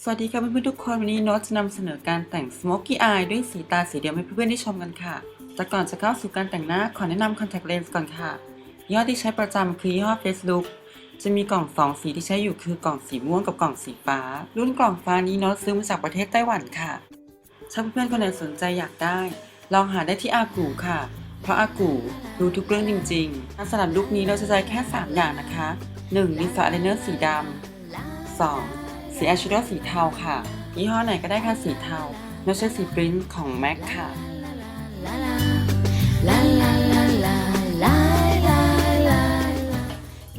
สวัสดีค่ะเพื่อนๆทุกคนวันนี้โน้ตจะนำเสนอการแต่ง Smoky Eye ด้วยสีตาสีเดียวให้เพื่อนๆได้ชมกันค่ะ แต่ก่อนจะเข้าสู่การแต่งหน้าขอแนะนำ Contact Lens ก่อนค่ะยี่ห้อที่ใช้ประจำคือยี่ห้อ Face Look จะมีกล่องสองสีที่ใช้อยู่คือกล่องสีม่วงกับกล่องสีฟ้า รุ่นกล่องฟ้านี้โน้ตซื้อมาจากประเทศไต้หวันค่ะ ถ้าเพื่อนๆคนไหนสนใจอยากได้ ลองหาได้ที่อากูค่ะ เพราะอากูรู้ทุกเรื่องจริงๆสำหรับลุคนี้เราจะใช้แค่ 3 อย่างนะคะ 1. ดินสออายไลเนอร์สีดำ 2. สีอายแชโดสีเทาค่ะ ยี่ห้อไหนก็ได้ค่ะสีเทาเราใช้สีปริ้นท์ของ MAC ค่ะ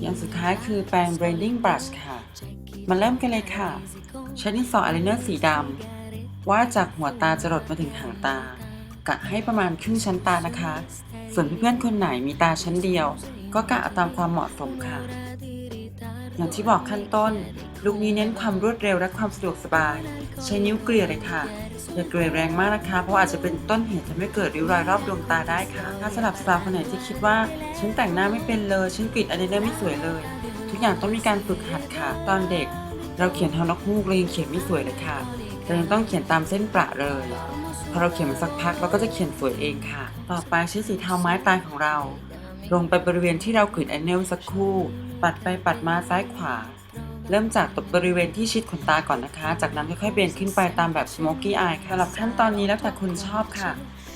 อย่างสุดท้ายคือแปรง blending brush ค่ะ มาเริ่มกันเลยค่ะ ใช้ดินสออายไลเนอร์สีดำวาดจากหัวตาจรดมาถึงหางตากะให้ประมาณครึ่งชั้นตานะคะ ส่วนเพื่อนๆคนไหนมีตาชั้นเดียว ก็กะเอาตามความเหมาะสมค่ะ อย่างที่บอกขั้นต้น ลูกนี้เน้นความรวดเร็วและความสะดวกสบาย ใช้นิ้วเกลี่ยเลยค่ะ อย่าเกลี่ยแรงมากนะคะ เพราะอาจจะเป็นต้นเหตุทำให้เกิดริ้วรอยรอบดวงตาได้ค่ะ ถ้าสำหรับสาวคนไหนที่คิดว่าฉันแต่งหน้าไม่เป็นเลยฉันกรีดอายไลเนอร์ไม่สวยเลย ทุกอย่างต้องมีการฝึกหัดค่ะ ตอนเด็ก เราเขียนทอนกฮูกเรายังเขียนไม่สวยเลยค่ะเรายังต้องเขียนตามเส้นประเลยพอเราเขียนมาสักพักเราก็จะเขียนสวยเองค่ะ ต่อไปใช้สีเทาไม้ตายของเรา ลงไปบริเวณที่เรากรีดอายไลเนอร์สักครู่ ปัดไปปัดมาซ้ายขวา เริ่มจากตบบริเวณที่ชิดขนตาก่อนนะคะ จากนั้นค่อยๆเบนขึ้นไปตามแบบ smoky eye ค่ะสำหรับขั้นตอนนี้แล้วแต่คนชอบค่ะ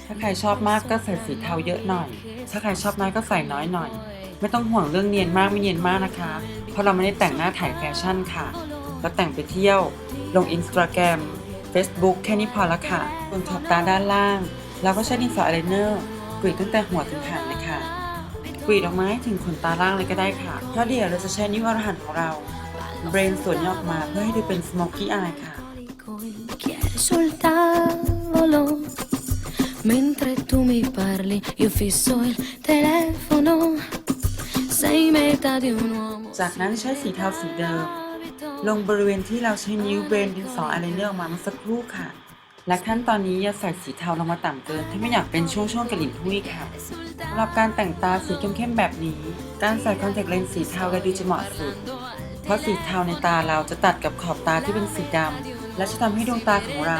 ถ้าใครชอบมากก็ใส่สีเทาเยอะหน่อย ถ้าใครชอบน้อยก็ใส่น้อยหน่อย ไม่ต้องห่วงเรื่องเนียนมากไม่เนียนมากนะคะ เพราะเราไม่ได้แต่งหน้าถ่ายแฟชั่นค่ะ เราแต่งไปเที่ยว ลง Instagram Facebook แค่นี้พอละค่ะบนขอบตาด้านล่าง เราก็ใช้ดินสออายไลเนอร์กรีดตั้งแต่หัวถึงหางเลยค่ะกรีดออกมาให้ถึงขนตาล่างเลยก็ได้ค่ะเพราะเดี๋ยวเราจะใช้นิ้วอรหันของเรา เบรนส่วนนี้ออกมาเพื่อให้ดูเป็น smoky eye ค่ะ Bicchiere sul tavolo Mentre tu mi parli io fisso il telefono Sei metà di un uomo จากนั้นใช้สีเทาสีเดิม ลงบริเวณที่เราใช้นิ้วเบรนดินสออายไลเนอร์ออกมาเมื่อสักครู่ค่ะ และขั้นตอนนี้อย่าใส่สีเทาลงมาต่ำเกิน ถ้าไม่อยากเป็นช่วงๆกระหลิ่นทุยค่ะสำหรับการแต่งตาสีเข้มๆแบบนี้ การใส่คอนแทคเลนส์สีเทาจะดูจะเหมาะสุดเพ ราะสีเทาในตาเราจะตัดกับขอบตาที่เป็นสีดำ และจะทำให้ดวงตาของเรา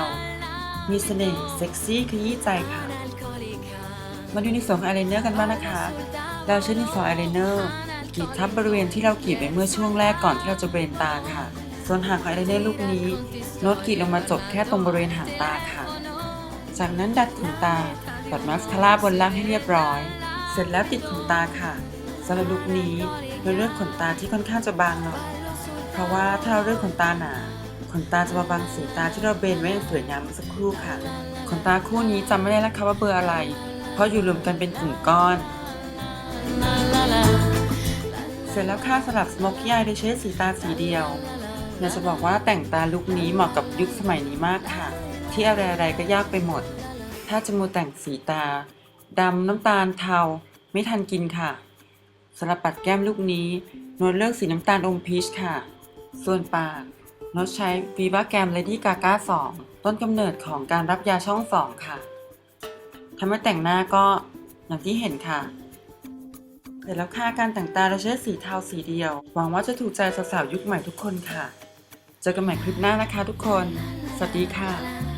มีเสน่ห์เซ็กซี่ขยี้ใจค่ะ มาดูในส่วนของอายไลเนอร์กันบ้างนะคะ เราใช้ดินสออายไลเนอร์กรีดทับบริเวณที่เรากรีดไปเมื่อช่วงแรกก่อนที่เราจะเบรนตาค่ะ ส่วนหางของอายไลเนอร์ลูกนี้โน้ตกรีดลงมาจบแค่ตรงบริเวณหางตาค่ะ จากนั้นดัดขนตาปัดมาสคาร่าบนล่างให้เรียบร้อย เสร็จแล้วติดขนตาค่ะสำหรับลุคนี้เราเลือกขนตาที่ค่อนข้างจะบางหน่อย ราะว่าถ้าเราเลือกขนตาหนาขนตาจะมาบังสีตาที่เราเบนไว้อย่างสวยงามเมื่อสักครู่ค่ะ ขนตาคู่นี้จำไม่ได้แล้วค่ะว่าเบอร์อะไร เพราะอยู่รวมกันเป็นกลุ่มก้อน เสร็จแล้วค่ะสำหรับ Smoky Eye โดยใช้สีตาสีเดียวอยากจะบอกว่าแต่งตาลุคนี้เหมาะกับยุคสมัยนี้มากค่ะ ที่อะไรๆก็ยากไปหมด ถ้าจะมูแต่งสีตาดำน้ำตาลเทาไม่ทันกินค่ะสำหรับปัดแก้มลูกนี้โนตเลือกสีน้ำตาลอมพีชค่ะ ส่วนปากนตใช้ฟีวาแกมเลดี้กาก้า2ต้นกำเนิดของการรับยาช่อง2ค่ะทำให้แต่งหน้าก็อย่างที่เห็นค่ะ เสร็จแล้วค่ะการแต่งตาเราใช้สีเทาสีเดียว หวังว่าจะถูกใจสาวๆยุคใหม่ทุกคนค่ะ เจอกันใหม่คลิปหน้านะคะทุกคน สวัสดีค่ะ